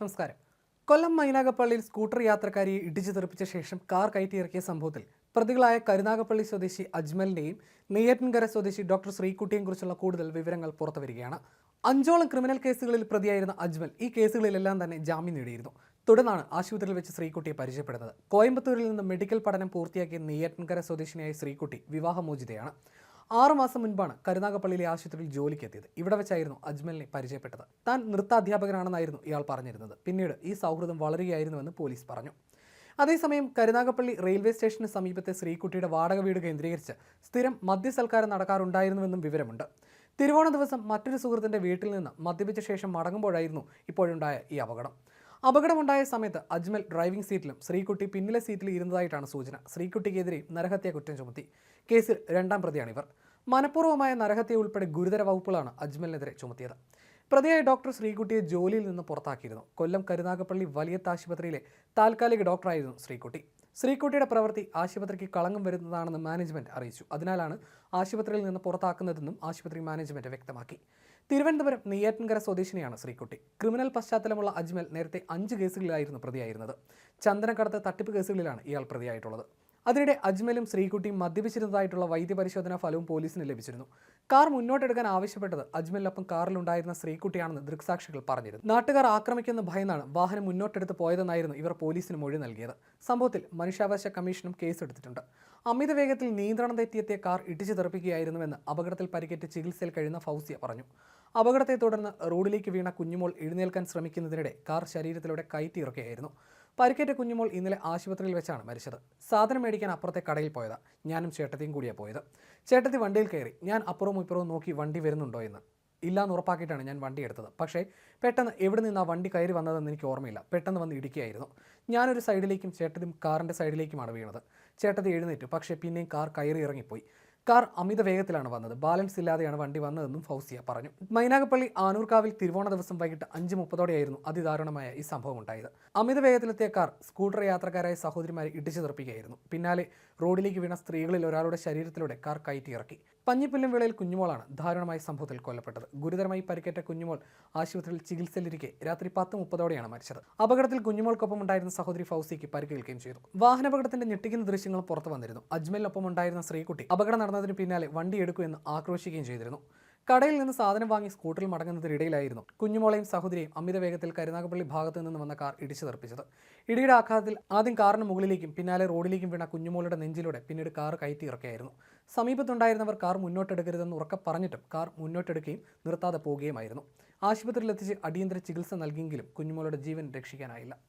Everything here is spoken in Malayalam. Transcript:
നമസ്കാരം. കൊല്ലം മൈനാഗപ്പള്ളിയിൽ സ്കൂട്ടർ യാത്രക്കാരിയെ ഇടിച്ചു തെറിപ്പിച്ച ശേഷം കാർ കയറ്റിയിറക്കിയ സംഭവത്തിൽ പ്രതികളായ കരുനാഗപ്പള്ളി സ്വദേശി അജ്മലിനെയും നെയ്യാറ്റിൻകര സ്വദേശി ഡോക്ടർ ശ്രീകുട്ടിയെയും കുറിച്ചുള്ള കൂടുതൽ വിവരങ്ങൾ പുറത്തു വരികയാണ്. അഞ്ചോളം ക്രിമിനൽ കേസുകളിൽ പ്രതിയായിരുന്ന അജ്മൽ ഈ കേസുകളിലെല്ലാം തന്നെ ജാമ്യം നേടിയിരുന്നു. തുടർന്നാണ് ആശുപത്രിയിൽ വെച്ച് ശ്രീകുട്ടിയെ പരിചയപ്പെടുന്നത്. കോയമ്പത്തൂരിൽ നിന്ന് മെഡിക്കൽ പഠനം പൂർത്തിയാക്കിയ നെയ്യാറ്റിൻകര സ്വദേശിനിയായ ശ്രീക്കുട്ടി വിവാഹമോചിതയാണ്. ആറു മാസം മുൻപാണ് കരുനാഗപ്പള്ളിയിലെ ആശുപത്രിയിൽ ജോലിക്കെത്തിയത്. ഇവിടെ വെച്ചായിരുന്നു അജ്മലിനെ പരിചയപ്പെട്ടത്. താൻ നൃത്താധ്യാപകനാണെന്നായിരുന്നു ഇയാൾ പറഞ്ഞിരുന്നത്. പിന്നീട് ഈ സൗഹൃദം വളരുകയായിരുന്നുവെന്ന് പോലീസ് പറഞ്ഞു. അതേസമയം കരുനാഗപ്പള്ളി റെയിൽവേ സ്റ്റേഷന് സമീപത്തെ ശ്രീകുട്ടിയുടെ വാടക വീട് കേന്ദ്രീകരിച്ച് സ്ഥിരം മദ്യസൽക്കാരം നടക്കാറുണ്ടായിരുന്നുവെന്നും വിവരമുണ്ട്. തിരുവോണ ദിവസം മറ്റൊരു സുഹൃത്തിന്റെ വീട്ടിൽ നിന്ന് മദ്യപിച്ച ശേഷം മടങ്ങുമ്പോഴായിരുന്നു ഇപ്പോഴുണ്ടായ ഈ അപകടം. അപകടമുണ്ടായ സമയത്ത് അജ്മൽ ഡ്രൈവിംഗ് സീറ്റിലും ശ്രീകുട്ടി പിന്നിലെ സീറ്റിൽ ഇരുന്നതായിട്ടാണ് സൂചന. ശ്രീകുട്ടിക്കെതിരെ നരഹത്യ കുറ്റം ചുമത്തി. കേസിൽ രണ്ടാം പ്രതിയാണിവർ മനഃപൂർവമായ നരഹത്യ ഉൾപ്പെടെ ഗുരുതര വകുപ്പുകളാണ് അജ്മലിനെതിരെ ചുമത്തിയത്. പ്രതിയായ ഡോക്ടർ ശ്രീകുട്ടിയെ ജോലിയിൽ നിന്ന് പുറത്താക്കിയിരുന്നു. കൊല്ലം കരുനാഗപ്പള്ളി വലിയത്ത് ആശുപത്രിയിലെ താൽക്കാലിക ഡോക്ടറായിരുന്നു ശ്രീകുട്ടി. ശ്രീകുട്ടിയുടെ പ്രവൃത്തി ആശുപത്രിക്ക് കളങ്കം വരുന്നതാണെന്ന് മാനേജ്മെന്റ് അറിയിച്ചു. അതിനാലാണ് ആശുപത്രിയിൽ നിന്ന് പുറത്താക്കുന്നതെന്നും ആശുപത്രി മാനേജ്മെന്റ് വ്യക്തമാക്കി. തിരുവനന്തപുരം നെയ്യാറ്റിൻകര സ്വദേശിനിയാണ് ശ്രീകുട്ടി. ക്രിമിനൽ പശ്ചാത്തലമുള്ള അജ്മൽ നേരത്തെ അഞ്ച് കേസുകളിലായിരുന്നു പ്രതിയായിരുന്നത്. ചന്ദനക്കടത്ത് തട്ടിപ്പ് കേസുകളിലാണ് ഇയാൾ പ്രതിയായിട്ടുള്ളത്. അതിനിടെ അജ്മലും ശ്രീകുട്ടിയും മദ്യപിച്ചിരുന്നതായിട്ടുള്ള വൈദ്യപരിശോധനാ ഫലവും പോലീസിന് ലഭിച്ചിരുന്നു. കാർ മുന്നോട്ടെടുക്കാൻ ആവശ്യപ്പെട്ടത് അജ്മലിനൊപ്പം കാറിലുണ്ടായിരുന്ന ശ്രീകുട്ടിയാണെന്ന് ദൃക്സാക്ഷികൾ പറഞ്ഞിരുന്നു. നാട്ടുകാർ ആക്രമിക്കുന്ന ഭയന്നാണ് വാഹനം മുന്നോട്ടെടുത്ത് പോയതെന്നായിരുന്നു ഇവർ പോലീസിന് മൊഴി നൽകിയത്. സംഭവത്തിൽ മനുഷ്യാവകാശ കമ്മീഷനും കേസെടുത്തിട്ടുണ്ട്. അമിത വേഗത്തിൽ നിയന്ത്രണം തെറ്റിയെത്തിയ കാർ ഇടിച്ചു തെറിപ്പിക്കുകയായിരുന്നുവെന്ന് അപകടത്തിൽ പരിക്കേറ്റ് ചികിത്സയിൽ കഴിയുന്ന ഫൗസിയ പറഞ്ഞു. അപകടത്തെ തുടർന്ന് റോഡിലേക്ക് വീണ കുഞ്ഞുമോൾ എഴുന്നേൽക്കാൻ ശ്രമിക്കുന്നതിനിടെ കാർ ശരീരത്തിലൂടെ കയറ്റിയിറക്കുകയായിരുന്നു. പരിക്കേറ്റ കുഞ്ഞുമോൾ ഇന്നലെ ആശുപത്രിയിൽ വെച്ചാണ് മരിച്ചത്. സാധനം മേടിക്കാൻ അപ്പുറത്തെ കടയിൽ പോയതാ. ഞാനും ചേട്ടത്തിയും കൂടിയാണ് പോയത്. ചേട്ടത്തി വണ്ടിയിൽ കയറി. ഞാൻ അപ്പുറവും ഇപ്പുറവും നോക്കി വണ്ടി വരുന്നുണ്ടോ എന്ന്. ഇല്ലാന്ന് ഉറപ്പാക്കിയിട്ടാണ് ഞാൻ വണ്ടി എടുത്തത്. പക്ഷേ പെട്ടെന്ന് എവിടെ നിന്ന് ആ വണ്ടി കയറി വന്നതെന്ന് എനിക്ക് ഓർമ്മയില്ല. പെട്ടെന്ന് വന്ന് ഇടിക്കുകയായിരുന്നു. ഞാനൊരു സൈഡിലേക്കും ചേട്ടത്തിയും കാറിന്റെ സൈഡിലേക്കുമാണ് വീണത്. ചേട്ടത്തി എഴുന്നേറ്റു. പക്ഷേ പിന്നെയും കാർ കയറി ഇറങ്ങിപ്പോയി. കാർ അമിത വേഗത്തിലാണ് വന്നത്. ബാലൻസ് ഇല്ലാതെയാണ് വണ്ടി വന്നതെന്നും ഫൗസിയ പറഞ്ഞു. മൈനാഗപ്പള്ളി ആനൂർക്കാവിൽ തിരുവോണ ദിവസം വൈകിട്ട് അഞ്ച് മുപ്പതോടെയായിരുന്നു അതിദാരുണമായ ഈ സംഭവം ഉണ്ടായത്. അമിത വേഗത്തിലെത്തിയ കാർ സ്കൂട്ടർ യാത്രക്കാരായ സഹോദരിമാരെ ഇടിച്ചു തെറിപ്പിക്കുകയായിരുന്നു. പിന്നാലെ റോഡിലേക്ക് വീണ സ്ത്രീകളിൽ ഒരാളുടെ ശരീരത്തിലൂടെ കാർ കയറ്റിയിറക്കി പഞ്ഞിപ്പുല്ലും വേളയിൽ കുഞ്ഞുമോളാണ് ദാരുണമായ സംഭവത്തിൽ കൊല്ലപ്പെട്ടത്. ഗുരുതരമായി പരിക്കേറ്റ കുഞ്ഞുമോൾ ആശുപത്രിയിൽ ചികിത്സയിലിരിക്കെ രാത്രി പത്ത് മുപ്പതോടെയാണ് മരിച്ചത്. അപകടത്തിൽ കുഞ്ഞുമോൾക്കൊപ്പം ഉണ്ടായിരുന്ന സഹോദരി ഫൗസിക്ക് പരിക്കേൽക്കുകയും ചെയ്തു. വാഹനാപകടത്തിന്റെ ഞെട്ടിക്കുന്ന ദൃശ്യങ്ങൾ പുറത്തു വന്നിരുന്നു. അജ്മലിനൊപ്പം ഉണ്ടായിരുന്ന ശ്രീകുട്ടി അപകടം നടന്നതിന് പിന്നാലെ വണ്ടി എടുക്കൂ എന്ന് ആക്രോശിക്കുകയും ചെയ്തിരുന്നു. കടയിൽ നിന്ന് സാധനം വാങ്ങി സ്കൂട്ടറിൽ മടങ്ങുന്നതിനിടയിലായിരുന്നു കുഞ്ഞുമോളെയും സഹോദരിയും അമിത വേഗത്തിൽ കരുനാഗപ്പള്ളി ഭാഗത്ത് നിന്ന് വന്ന കാർ ഇടിച്ചു തെറിപ്പിച്ചത്. ഇടിയുടെ ആഘാതത്തിൽ ആദ്യം കാറിന് മുകളിലേക്കും പിന്നാലെ റോഡിലേക്കും വീണ കുഞ്ഞുമോളുടെ നെഞ്ചിലൂടെ പിന്നീട് കാർ കയറ്റി ഇറക്കുകയായിരുന്നു സമീപത്തുണ്ടായിരുന്നവർ കാർ മുന്നോട്ടെടുക്കരുതെന്ന് ഉറക്കെ പറഞ്ഞിട്ടും കാർ മുന്നോട്ടെടുക്കുകയും നിർത്താതെ പോവുകയുമായിരുന്നു. ആശുപത്രിയിലെത്തിച്ച് അടിയന്തര ചികിത്സ നൽകിയെങ്കിലും കുഞ്ഞുമോളുടെ ജീവൻ രക്ഷിക്കാനായില്ല.